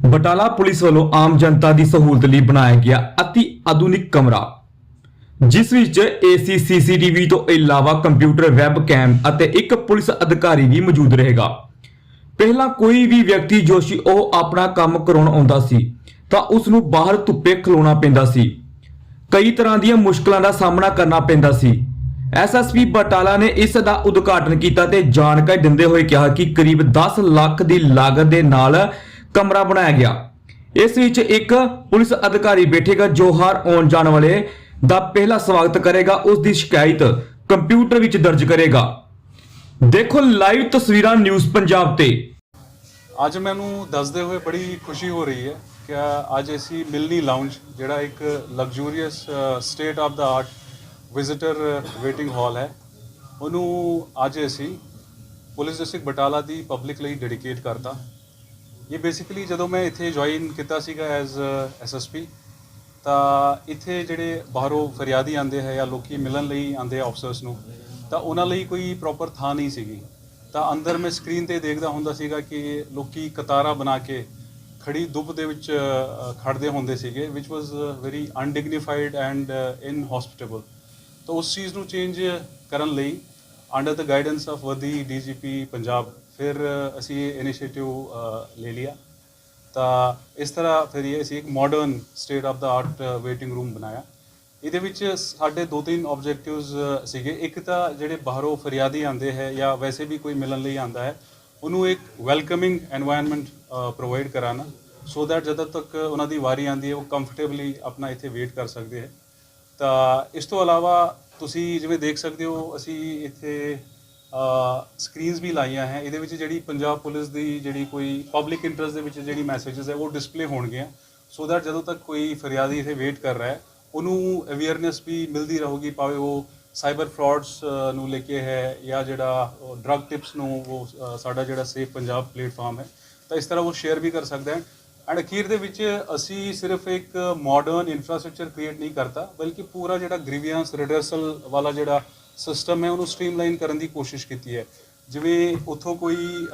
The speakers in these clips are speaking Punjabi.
ਬਟਾਲਾ ਪੁਲਿਸ ਵੱਲੋਂ ਆਮ ਜਨਤਾ ਦੀ ਸਹੂਲਤ ਲਈ ਬਣਾਇਆ ਗਿਆ ਅਤੀ ਆਧੁਨਿਕ ਕਮਰਾ, ਜਿਸ ਵਿੱਚ ਏਸੀ ਸੀਸੀਟੀਵੀ ਤੋਂ ਇਲਾਵਾ ਕੰਪਿਊਟਰ ਵੈਬ ਕੈਮ ਅਤੇ ਇੱਕ ਪੁਲਿਸ ਅਧਿਕਾਰੀ ਵੀ ਮੌਜੂਦ ਰਹੇਗਾ। ਪਹਿਲਾਂ ਕੋਈ ਵੀ ਵਿਅਕਤੀ ਜੋ ਸੀ, ਉਹ ਆਪਣਾ ਕੰਮ ਕਰਾਉਣ ਆਉਂਦਾ ਸੀ, ਤਾਂ ਉਸ ਨੂੰ ਬਾਹਰ ਧੁੱਪੇ ਖਲੋਣਾ ਪੈਂਦਾ ਸੀ। ਕਈ ਤਰ੍ਹਾਂ ਦੀਆਂ ਮੁਸ਼ਕਲਾਂ ਦਾ ਸਾਹਮਣਾ ਕਰਨਾ ਪੈਂਦਾ ਸੀ। ਐਸਐਸਪੀ ਬਟਾਲਾ ਨੇ ਇਸ ਦਾ ਉਦਘਾਟਨ ਕੀਤਾ ਤੇ ਜਾਣਕਾਰੀ ਦਿੰਦੇ ਹੋਏ ਕਿਹਾ ਕਿ ਕਰੀਬ 10 ਲੱਖ ਦੀ ਲਾਗਤ ਦੇ ਨਾਲ ਕਮਰਾ ਬਣਾਇਆ ਗਿਆ। ਇਸ ਵਿੱਚ ਇੱਕ ਪੁਲਿਸ ਅਧਿਕਾਰੀ ਬੈਠੇਗਾ, ਜੋ ਹਰ ਆਉਣ ਜਾਣ ਵਾਲੇ ਦਾ ਪਹਿਲਾ ਸਵਾਗਤ ਕਰੇਗਾ। ਉਸ ਦੀ ਸ਼ਿਕਾਇਤ ਕੰਪਿਊਟਰ ਵਿੱਚ ਦਰਜ ਕਰੇਗਾ। ਦੇਖੋ ਲਾਈਵ ਤਸਵੀਰਾਂ ਨਿਊਜ਼ ਪੰਜਾਬ ਤੇ। ਅੱਜ ਮੈਨੂੰ ਦੱਸਦੇ ਹੋਏ ਬੜੀ ਖੁਸ਼ੀ ਹੋ ਰਹੀ ਹੈ ਕਿ ਅੱਜ ਅਸੀਂ ਮਿਲਨੀ ਲਾਉਂਜ ਜਿਹੜਾ ਇੱਕ luxurious state of the art visitor waiting hall ਹੈ। ਉਹਨੂੰ ਅੱਜ ਅਸੀਂ ਪੁਲਿਸ ਡਿਸਟ੍ਰਿਕਟ ਬਟਾਲਾ ਦੀ ਪਬਲਿਕ ਲਈ ਡੈਡੀਕੇਟ ਕਰਤਾ। ਇਹ ਬੇਸਿਕਲੀ ਜਦੋਂ ਮੈਂ ਇੱਥੇ ਜੁਆਇਨ ਕੀਤਾ ਸੀਗਾ ਐਜ਼ ਐਸਐਸਪੀ ਤਾਂ ਇੱਥੇ ਜਿਹੜੇ ਬਾਹਰੋਂ ਫਰਿਆਦੀ ਆਉਂਦੇ ਹੈ ਜਾਂ ਲੋਕੀ ਮਿਲਣ ਲਈ ਆਉਂਦੇ ਆਫਸਰਸ ਨੂੰ ਤਾਂ ਉਹਨਾਂ ਲਈ ਕੋਈ ਪ੍ਰੋਪਰ ਥਾਂ ਨਹੀਂ ਸੀਗੀ। ਤਾਂ ਅੰਦਰ ਮੈਂ ਸਕਰੀਨ ਤੇ ਦੇਖਦਾ ਹੁੰਦਾ ਸੀਗਾ ਕਿ ਲੋਕੀ ਕਤਾਰਾਂ ਬਣਾ ਕੇ ਖੜੀ ਧੁੱਪ ਦੇ ਵਿੱਚ ਅ, ਖੜਦੇ ਹੁੰਦੇ ਸੀਗੇ ਵਿਚ ਵਾਸ ਵੈਰੀ ਅਨਡਿਗਨੀਫਾਈਡ ਐਂਡ ਇਨਹੋਸਪਿਟੇਬਲ ਤਾਂ ਉਸ ਚੀਜ਼ ਨੂੰ ਚੇਂਜ ਕਰਨ ਲਈ ਅੰਡਰ ਦ ਗਾਈਡੈਂਸ ਆਫ ਵਦੀ ਡੀਜੀਪੀ ਪੰਜਾਬ ਫਿਰ ਅਸੀਂ ਇਹ ਇਨੀਸ਼ੀਏਟਿਵ ਲੈ ਲਿਆ। ਤਾਂ ਇਸ ਤਰ੍ਹਾਂ ਫਿਰ ਇਹ ਅਸੀਂ ਇੱਕ modern state of the art waiting room ਬਣਾਇਆ। ਇਹਦੇ ਵਿੱਚ ਸਾਡੇ ਦੋ ਤਿੰਨ ਆਬਜੈਕਟਿਵਸ ਸੀਗੇ। ਇੱਕ ਤਾਂ ਜਿਹੜੇ ਬਾਹਰੋਂ ਫਰਿਆਦੀ ਆਉਂਦੇ ਹੈ ਜਾਂ ਵੈਸੇ ਵੀ ਕੋਈ ਮਿਲਣ ਲਈ ਆਉਂਦਾ ਹੈ, ਉਹਨੂੰ ਇੱਕ ਵੈਲਕਮਿੰਗ এনवायरमेंट ਪ੍ਰੋਵਾਈਡ ਕਰਾਣਾ ਸੋ ਦੈਟ ਜਦੋਂ ਤੱਕ ਉਹਨਾਂ ਦੀ ਵਾਰੀ ਆਂਦੀ ਹੈ, ਉਹ ਕੰਫਰਟੇਬਲੀ ਆਪਣਾ ਇੱਥੇ ਵੇਟ ਕਰ ਸਕਦੇ ਹੈ। ਤਾਂ ਇਸ ਤੋਂ ਇਲਾਵਾ ਤੁਸੀਂ ਜਿਵੇਂ ਦੇਖ ਸਕਦੇ ਹੋ, ਅਸੀਂ ਇੱਥੇ ਸਕਰੀਨਸ ਵੀ ਲਾਈਆਂ ਹੈ। ਇਹਦੇ ਵਿੱਚ ਜਿਹੜੀ ਪੰਜਾਬ ਪੁਲਿਸ ਦੀ ਜਿਹੜੀ ਕੋਈ ਪਬਲਿਕ ਇੰਟਰਸਟ ਦੇ ਵਿੱਚ ਜਿਹੜੀ ਮੈਸੇजेस ਹੈ, ਉਹ ਡਿਸਪਲੇ ਹੋਣਗੇ ਸੋ ਦੈਟ ਜਦੋਂ ਤੱਕ ਕੋਈ ਫਰਿਆਦੀ ਇੱਥੇ ਵੇਟ ਕਰ ਰਿਹਾ ਹੈ, ਉਹਨੂੰ ਅਵੇਅਰਨੈਸ ਵੀ ਮਿਲਦੀ ਰਹੂਗੀ, ਭਾਵੇਂ ਉਹ ਸਾਈਬਰ ਫਰਾਡਸ ਨੂੰ ਲੈ ਕੇ ਹੈ ਜਾਂ ਜਿਹੜਾ ਡਰੱਗ ਟਿਪਸ ਨੂੰ ਉਹ ਸਾਡਾ ਜਿਹੜਾ ਸੇਫ ਪੰਜਾਬ ਪਲੇਟਫਾਰਮ ਹੈ, ਤਾਂ ਇਸ ਤਰ੍ਹਾਂ ਉਹ ਸ਼ੇਅਰ ਵੀ ਕਰ ਸਕਦਾ ਹੈ। ਐਂਡ ਅਖੀਰ ਦੇ ਵਿੱਚ ਅਸੀਂ ਸਿਰਫ ਇੱਕ ਮਾਡਰਨ ਇਨਫਰਾਸਟ੍ਰਕਚਰ ਕ੍ਰੀਏਟ ਨਹੀਂ ਕਰਤਾ, ਬਲਕਿ ਪੂਰਾ ਜਿਹੜਾ ਗ੍ਰੀਵੀਅੰਸ ਰਿਡਰਸਲ ਵਾਲਾ ਜਿਹੜਾ ਸਿਸਟਮ ਹੈ, ਉਹਨੂੰ ਸਟ੍ਰੀਮਲਾਈਨ ਕਰਨ ਦੀ ਕੋਸ਼ਿਸ਼ ਕੀਤੀ ਹੈ। ਜਿਵੇਂ ਉੱਥੋਂ ਕੋਈ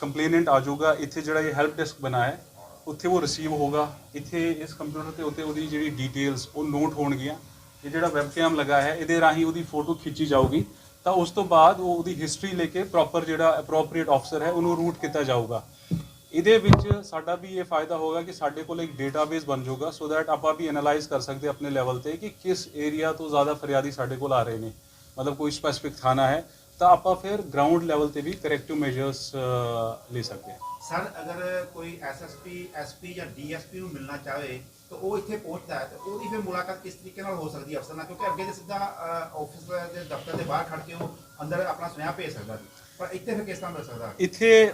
ਕੰਪਲੇਨੈਂਟ ਆ ਜਾਊਗਾ, ਇੱਥੇ ਜਿਹੜਾ ਇਹ ਹੈਲਪ ਡੈਸਕ ਬਣਾਇਆ ਉੱਥੇ ਉਹ ਰਿਸੀਵ ਹੋਗਾ ਇੱਥੇ ਇਸ ਕੰਪਿਊਟਰ ਤੇ ਉੱਤੇ ਉਹਦੀ ਜਿਹੜੀ ਡੀਟੇਲਸ ਉਹ ਨੋਟ ਹੋਣਗੀਆਂ। ਇਹ ਜਿਹੜਾ ਵੈਬਕੈਮ ਲੱਗਾ ਹੈ, ਇਹਦੇ ਰਾਹੀਂ ਉਹਦੀ ਫੋਟੋ ਖਿੱਚੀ ਜਾਊਗੀ। ਤਾਂ ਉਸ ਤੋਂ ਬਾਅਦ ਉਹ ਉਹਦੀ ਹਿਸਟਰੀ ਲੈ ਕੇ ਪ੍ਰੋਪਰ ਜਿਹੜਾ ਅਪਰੋਪਰੀਏਟ ਆਫਸਰ ਹੈ, ਉਹਨੂੰ ਰੂਟ ਕੀਤਾ ਜਾਊਗਾ। ਇਹਦੇ ਵਿੱਚ ਸਾਡਾ ਵੀ ਇਹ ਫਾਇਦਾ ਹੋਗਾ ਕਿ ਸਾਡੇ ਕੋਲ ਇੱਕ ਡੇਟਾਬੇਸ ਬਣ ਜਾਊਗਾ ਸੋ ਦੈਟ ਆਪਾਂ ਵੀ ਐਨਾਲਾਈਜ਼ ਕਰ ਸਕਦੇ ਆਪਣੇ ਲੈਵਲ ਤੇ ਕਿ ਕਿਸ ਏਰੀਆ ਤੋਂ ਜ਼ਿਆਦਾ ਫਰਿਆਦੀ ਸਾਡੇ ਕੋਲ ਆ ਰਹੇ ਨੇ। ਮਤਲਬ ਕੋਈ ਸਪੈਸਿਫਿਕ ਥਾਣਾ ਹੈ ਤਾਂ ਆਪਾਂ ਫਿਰ ਗਰਾਊਂਡ ਲੈਵਲ ਤੇ ਵੀ ਕਰੈਕਟਿਵ ਮੈਜਰਸ ਲੈ ਸਕਦੇ ਹਾਂ। ਸਰ ਅਗਰ ਕੋਈ ਐਸਐਸਪੀ ਐਸਪੀ ਜਾਂ ਡੀਐਸਪੀ ਨੂੰ ਮਿਲਣਾ ਚਾਹੇ ਤਾਂ ਉਹ ਇੱਥੇ ਪਹੁੰਚਦਾ ਹੈ ਤਾਂ ਉਹਦੀ ਫਿਰ ਮੁਲਾਕਾਤ ਕਿਸ ਤਰੀਕੇ ਨਾਲ ਹੋ ਸਕਦੀ ਹੈ ਅਫਸਰ ਨਾਲ? ਕਿਉਂਕਿ ਅੱਗੇ ਤੇ ਸਿੱਧਾ ਆਫਿਸ ਦੇ ਦਫ਼ਤਰ ਦੇ ਬਾਹਰ ਖੜ ਕੇ ਉਹ ਅੰਦਰ ਆਪਣਾ ਸੁਨੇਹਾ ਭੇਜ ਸਕਦਾ ਸੀ ਪਰ ਇੱਥੇ ਫਿਰ ਕਿਸ ਤਰ੍ਹਾਂ ਮਿਲ ਸਕਦਾ? ਇੱਥੇ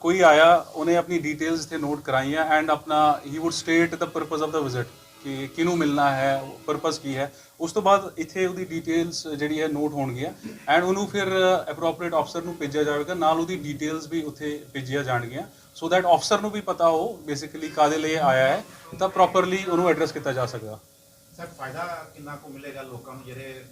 ਕੋਈ ਆਇਆ ਉਹਨੇ ਆਪਣੀ ਡਿਟੇਲਸ ਇੱਥੇ ਨੋਟ ਕਰਾਈਆਂ ਐਂਡ ਆਪਣਾ ਹੀ would state the purpose of the visit ਕਿ ਕਿਹਨੂੰ ਮਿਲਣਾ ਹੈ ਪਰਪਸ ਕੀ ਹੈ ਉਸ ਤੋਂ ਬਾਅਦ ਇੱਥੇ ਉਹਦੀ ਡਿਟੇਲਸ ਜਿਹੜੀ ਹੈ ਨੋਟ ਹੋਣਗੀਆਂ ਐਂਡ ਉਹਨੂੰ ਫਿਰ ਐਪਰੋਪਰੀਏਟ ਅਫਸਰ ਨੂੰ ਭੇਜਿਆ ਜਾਵੇਗਾ ਨਾਲ ਉਹਦੀ ਡਿਟੇਲਸ ਵੀ ਉੱਥੇ ਭੇਜੀਆਂ ਜਾਣਗੀਆਂ ਸੋ ਦੈਟ ਅਫਸਰ ਨੂੰ ਵੀ ਪਤਾ ਹੋ ਬੇਸਿਕਲੀ ਕਾਦੇ ਲਈ ਆਇਆ ਹੈ ਤਾਂ ਪ੍ਰੋਪਰਲੀ ਉਹਨੂੰ ਐਡਰੈਸ ਕੀਤਾ ਜਾ ਸਕਦਾ। ਸਰ ਕੁ ਮਿਲੇਗਾ ਲੋਕਾਂ ਨੂੰ ਜਿਹੜੇ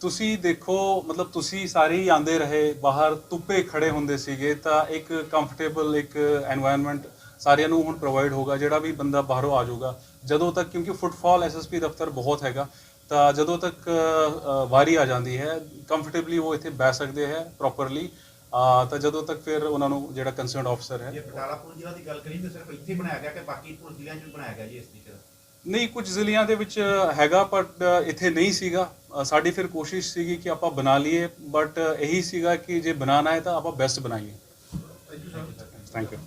ਤੁਸੀਂ ਦੇਖੋ ਮਤਲਬ ਤੁਸੀਂ ਸਾਰੇ ਹੀ ਆਂਦੇ ਰਹੇ ਬਾਹਰ ਧੁੱਪੇ ਖੜੇ ਹੁੰਦੇ ਸੀਗੇ ਤਾਂ ਇੱਕ ਕੰਫਰਟੇਬਲ ਇੱਕ ਐਨਵਾਇਰਨਮੈਂਟ ਸਾਰਿਆਂ ਨੂੰ ਹੁਣ ਪ੍ਰੋਵਾਈਡ ਹੋਗਾ ਜਿਹੜਾ ਵੀ ਬੰਦਾ ਬਾਹਰੋਂ ਆ ਜਾਊਗਾ। ਜਦੋਂ ਤੱਕ ਕਿਉਂਕਿ ਫੁੱਟਫਾਲ ਐਸਐਸਪੀ ਦਫ਼ਤਰ ਬਹੁਤ ਹੈਗਾ ਤਾਂ ਜਦੋਂ ਤੱਕ ਵਾਰੀ ਆ ਜਾਂਦੀ ਹੈ ਕੰਫਰਟੇਬਲੀ ਉਹ ਇੱਥੇ ਬਹਿ ਸਕਦੇ ਹੈ ਪ੍ਰੋਪਰਲੀ ਤਾਂ ਜਦੋਂ ਤੱਕ ਫਿਰ ਉਹਨਾਂ ਨੂੰ ਜਿਹੜਾ ਕੰਸਰਨਡ ਆਫਸਰ ਹੈ। ਜੇ ਬਟਾਲਾ ਪੁਲਿਸ ਜ਼ਿਲ੍ਹਾ ਦੀ ਗੱਲ ਕਰੀਏ ਤਾਂ ਸਿਰਫ ਇੱਥੇ ਬਣਾਇਆ ਗਿਆ ਕਿ ਬਾਕੀ ਪੁਲਿਸ ਜ਼ਿਲ੍ਹਿਆਂ 'ਚ ਵੀ ਬਣਾਇਆ ਗਿਆ ਜੀ ਇਸ ਤਰੀਕੇ ਦਾ? ਨਹੀਂ ਕੁਝ ਜ਼ਿਲ੍ਹਿਆਂ ਦੇ ਵਿੱਚ ਹੈਗਾ ਬਟ ਇੱਥੇ ਨਹੀਂ ਸੀਗਾ। ਸਾਡੀ ਫਿਰ ਕੋਸ਼ਿਸ਼ ਸੀਗੀ ਕਿ ਆਪਾਂ ਬਣਾ ਲਈਏ ਬਟ ਇਹੀ ਸੀਗਾ ਕਿ ਜੇ ਬਣਾਉਣਾ ਹੈ ਤਾਂ ਆਪਾਂ ਬੈਸਟ ਬਣਾਈਏ। Thank you